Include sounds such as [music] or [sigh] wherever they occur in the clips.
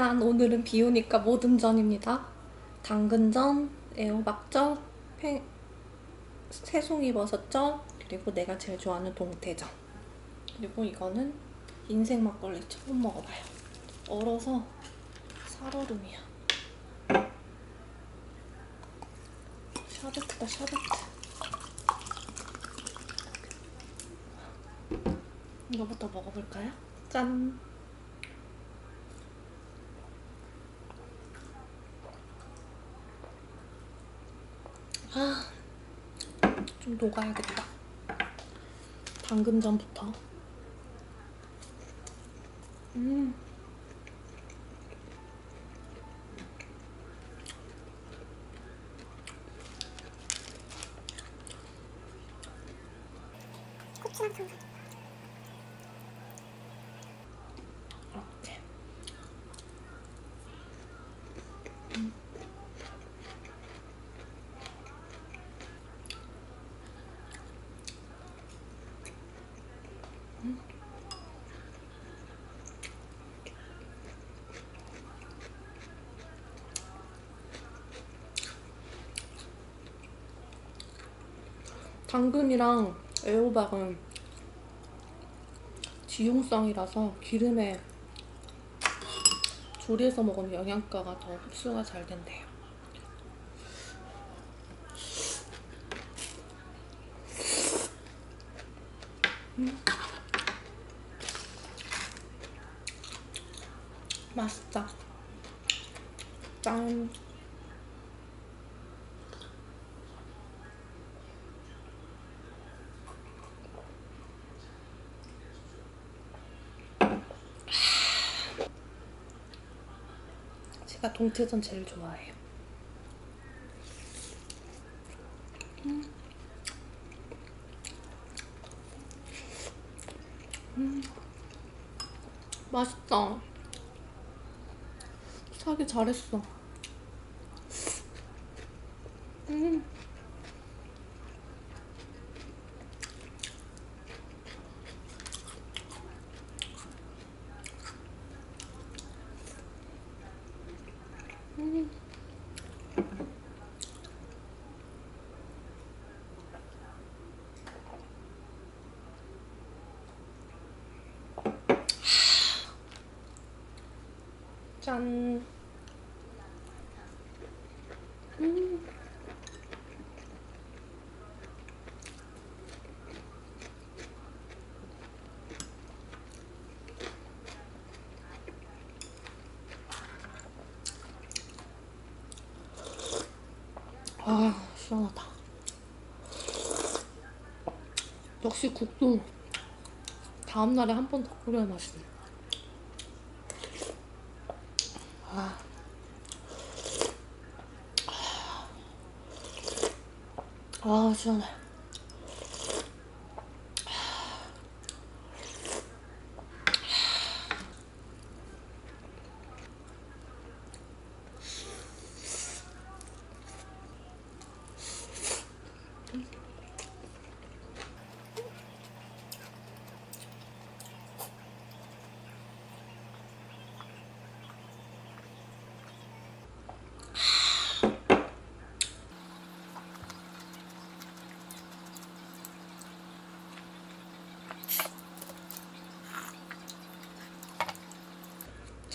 짠 오늘은 비 오니까 모든 전입니다. 당근전, 애호박전, 팽... 새송이 버섯전, 그리고 내가 제일 좋아하는 동태전. 그리고 이거는 인생 막걸리 처음 먹어봐요. 얼어서 살얼음이야. 샤베트다 샤베트. 이거부터 먹어볼까요? 짠! 아, 좀 녹아야겠다. 당근전부터. 음. 당근이랑 애호박은 지용성이라서 기름에 조리해서 먹으면 영양가가 더 흡수가 잘 된대요. 음. 맛있다. 짠. 제가 동태전 제일 좋아해요. 음. 음. 맛있다. 사기 잘했어. 음. 음. 짠. 음. 아, 시원하다. 역시 국도 다음날에 한 번 더 끓여야 맛있네. 아. 아, 시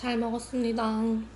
잘 먹었습니다.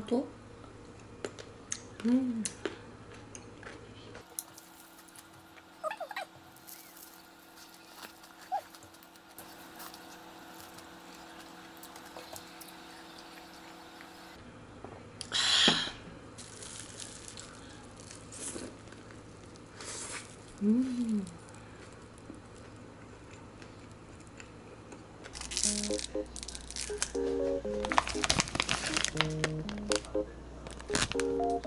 本当うんうん。Thank you. you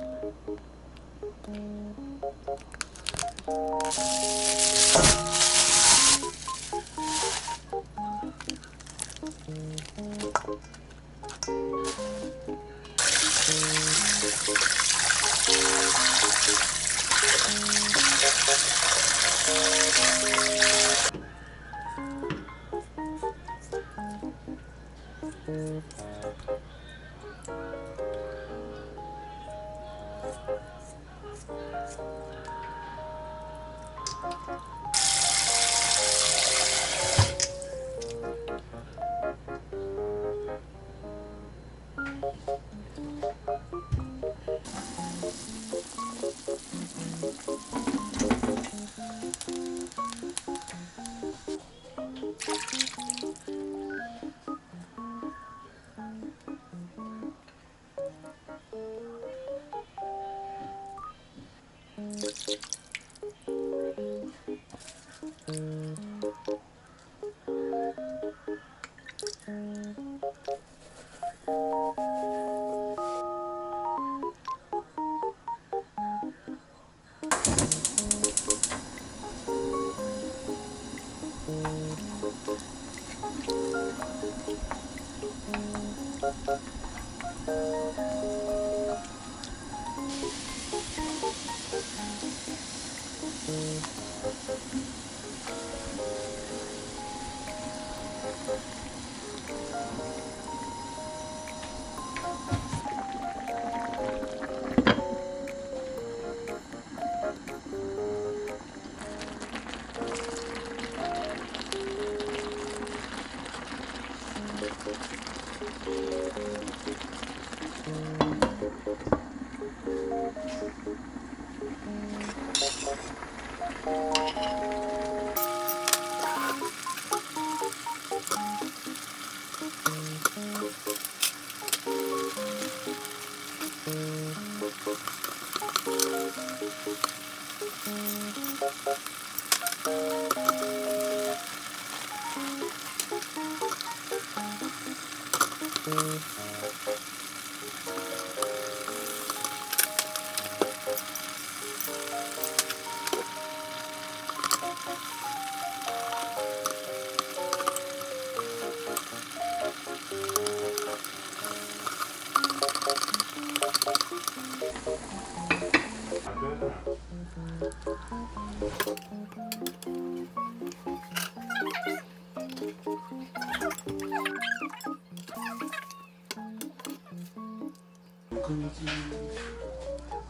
음.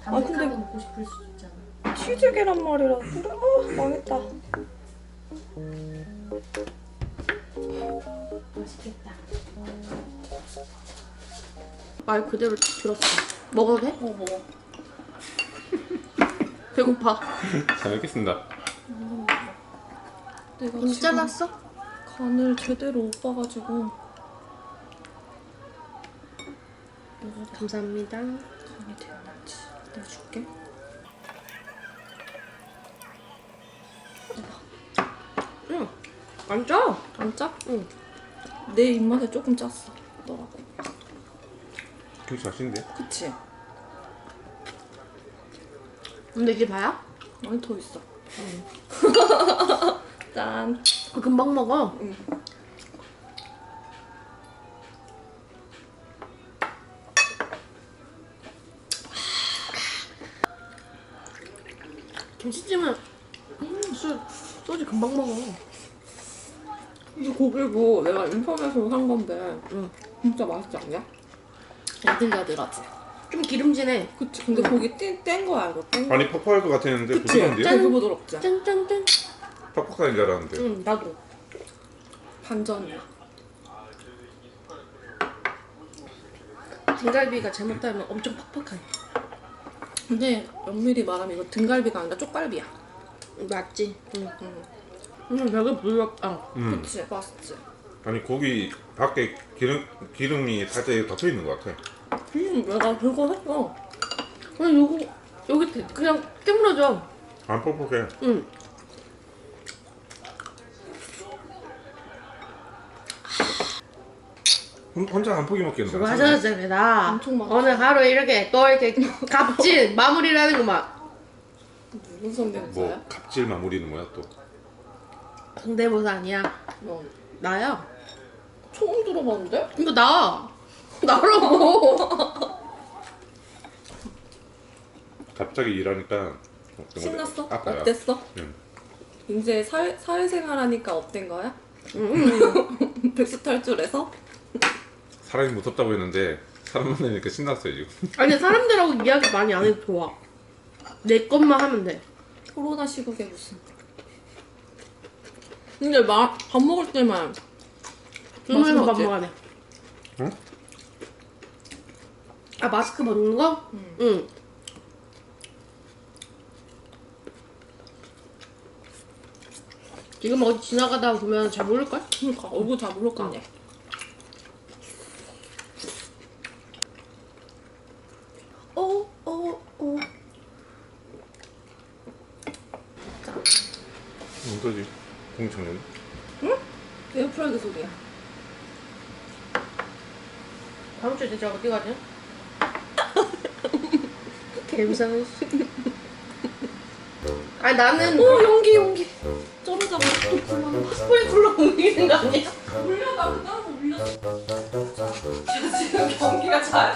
아, 근데- 먹고 싶을 수도 있잖아. 치즈 계란말이라 그래? 아 망했다. 맛있겠다. 말 그대로 들었어. 먹어도 돼? 어 먹어. 배고파. [laughs] 잘 먹겠습니다. 내가 좀 지금 잘랐어? 간을 제대로 못 봐가지고 감사합니다. 간이 되었는지 내가 줄게. 응. 안 짜? 안 짜? 응. 내 입맛에 조금 짰어. 너라고. 김치 맛있는데? 그치? 근데 이게 봐야? 많이 더 있어. [laughs] 짠. 금방 먹어. 응. 김치찜은 음, 술, 소주 금방 먹어. 이 고기고 내가 인터넷으로 산 건데 응. 진짜 맛있지 않냐? 야들야들하지? 좀 기름지네. 그치? 근데 고기 뗀, 뗀 거야 이거 뗀 거. 아니 퍽퍽할 것 같았는데 그치? 부드러운데요? 되게 부드럽지? 짠짠짠. 퍽퍽한 줄 알았는데. 응, 나도. 반전이야. 등갈비가 잘못하면 엄청 퍽퍽해. 근데 엄밀히 말하면 이거 등갈비가 아니라 쪽갈비야. 맞지? 응. 응. 음, 되게 부드럽다. 음. 그치? 맛있지? 아니 고기 밖에 기름 기름이 살짝 덮여 있는 것 같아. 음, 내가 그거 했어. 그냥 요거, 여기 대- 그냥 깨물어줘. 안 퍽퍽해. 응. 혼- 혼자 한 포기 먹기는. 엄청 많아. 오늘 하루 이렇게 또 이렇게 [laughs] 값진 마무리를 하는구만. 무슨 성대모사야? 뭐 갑질 마무리는 뭐야 또? 성대모사 아니야. 너 나야. 처음 들어봤는데? 이거 나. 나라고. 갑자기 일하니까 어, 신났어? 아까야. 어땠어? 응. 이제 사회, 사회생활 하니까 어땐 거야? [laughs] 백수 탈출해서? 사람이 무섭다고 했는데 사람 만나니까 신났어요 지금. [laughs] 아니 사람들하고 이야기 많이 안 해도 좋아. 내 것만 하면 돼. 코로나 시국에 무슨 근데 마, 밥 먹을 때만 주문해서 밥? 먹어야 돼. 응? 아 마스크 벗는 거? 응. 응. 지금 어디 지나가다 보면 잘 모를걸? 그러니까 얼굴 다 모를 거 아니야 오, 오, 오. 뭔소지? 공청년. 에어프라이기 소리야 다음 주에 대체 어디 가냐? 씨. [laughs] 아니 나는 오 용기 용기 쩌르자고 또 불러 스프링클러 옮기는 거 아니야? 그다음에 올려 자 지금 경기가 잘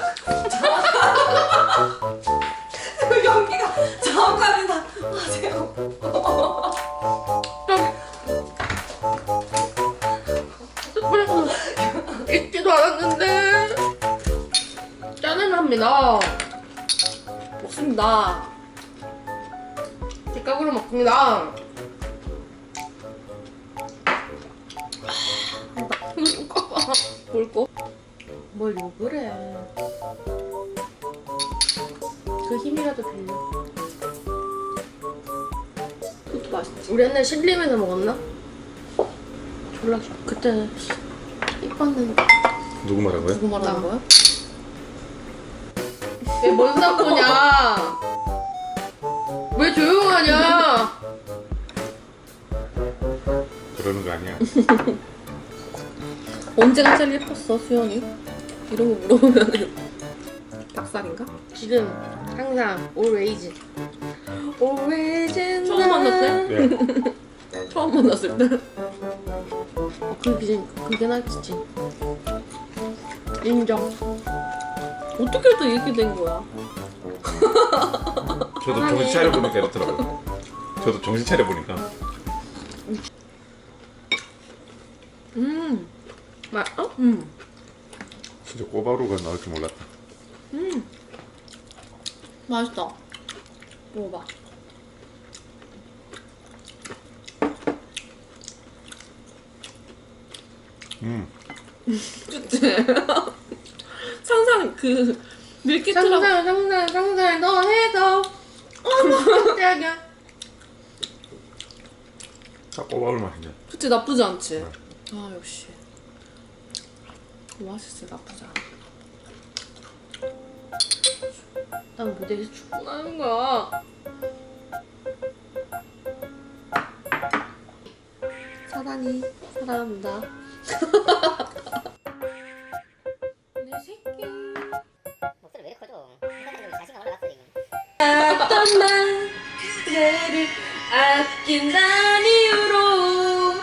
우리 옛날 신림에서 먹었나? 졸라 좋아. 그때 이뻤는데. 누구 말한 거야? 누구 말하는 나. 거야? 왜뭔 상관이야? 왜 조용하냐? 그러는 거 아니야. [laughs] 언제가 제일 예뻤어 수연이? 이런 거 물어보면은 닭살인가? [laughs] 지금 항상 always. Always. 처음 만났을 네. [laughs] 처음 만났을 때 그게 그게 낫지. 인정. 어떻게 또 이렇게 된 거야? [laughs] 저도. 정신 차려 보니까 이렇더라고요. 저도 정신 차려 보니까 음, 맛 어? 음, 진짜 꼬바로우가 나올 줄 몰랐다. 음, 맛있다. 먹어봐. 음, [laughs] 그치? 상상 그 밀키트랑 상상 상상 상상 너 해서 어머. [laughs] 깜짝이야. 딱 꼬박을 맛이네. 그치 나쁘지 않지? 아 역시. 맛있어 나쁘지 않아. 난 무대에서 출근하는 거야. 사랑이 사랑합니다 내 새끼 목소리 왜 이렇게 커져? 자신감 올라갔어 지금. 어떤 말들을 아낀다는 이유로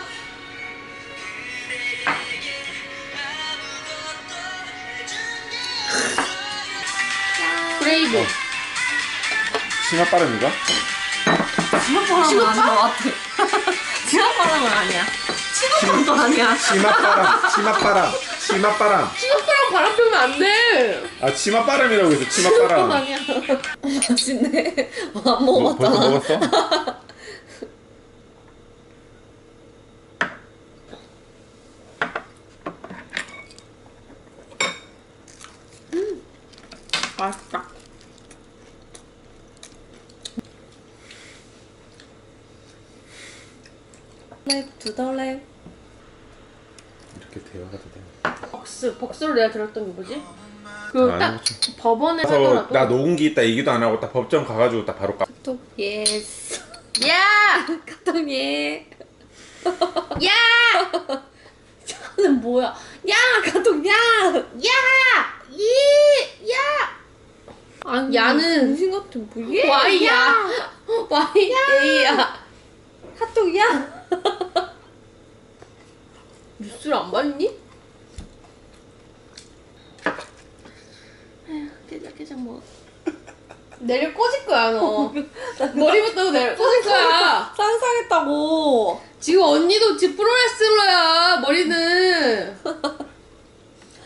브레이브 치마 빠름인가? 치마바람은 아닌 것 같아 [laughs] 치마바람은 아니야 치마바람도 아니야 치맛바람, 치맛바람, 치맛바람. 치노파랑 바람 피우면 안 돼. 아 치맛바람이라고 해서 치맛바람. 아니야 맛있네. 안 뭐, 벌써 먹어봤잖아 먹었어? 맛있다 두더랩 이렇게 대화가 되네. 벅스 벅스로 내가 들었던 게 뭐지? 그안딱 해봤지. 법원에 하더라도 나 녹음기 있다 얘기도 안 하고 딱 법정 가가지고 딱 바로 까. 또 예스 야! 카톡 예 [laughs] 야! [laughs] 저는 뭐야? 야! 카톡 야! 야! 이! 야! 아니 야는 정신 같은 뭐 예? Y야. Y A야. 카톡이야? 뉴스를 안 봤니? 에휴, 깨작깨작 먹어. 내일 꽂을 거야 너. [laughs] 머리부터 내일 꽂을 거야. 상상했다고 지금 언니도 지금 프로레슬러야 머리는. [laughs]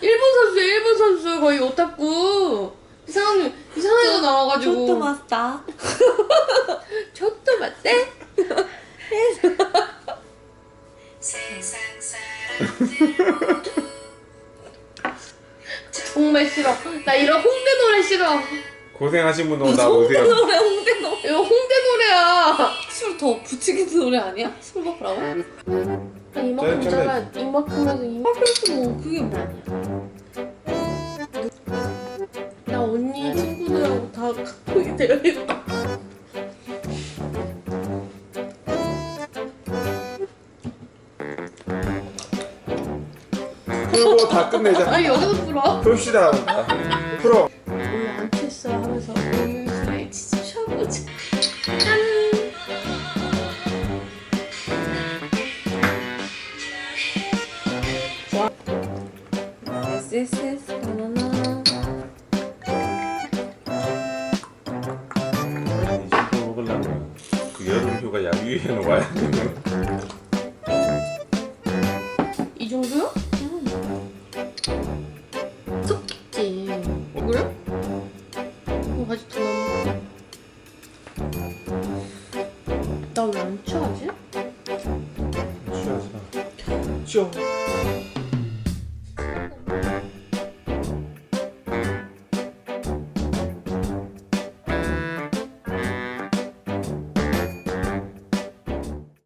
일본 선수 일본 선수 거의 오타쿠. 이상한 이상한 거 나와가지고. 조또 마스터 [laughs] 저도 맞대? 정말 싫어. 나 이런 홍대 노래 싫어. 고생하신 분 오다 오세요. 노래 홍대 노래 이거 홍대 노래야. 술더 부추기는 노래 아니야? 술 먹으라고? 이만큼 저- 잘라 이만큼에서 이만큼 뭐 그게 뭐야 나 언니 친구들하고 다 카톡이 되어있다. 다 끝내자. 아니 여기서 풀어. 풉시다. 풀어. 오늘 안 취했어 하면서 오늘 진짜 쉬어보자. 짠. SSS 바나나 이 정도 먹으려면 그 여름 휴가 야유회는 와야 되는.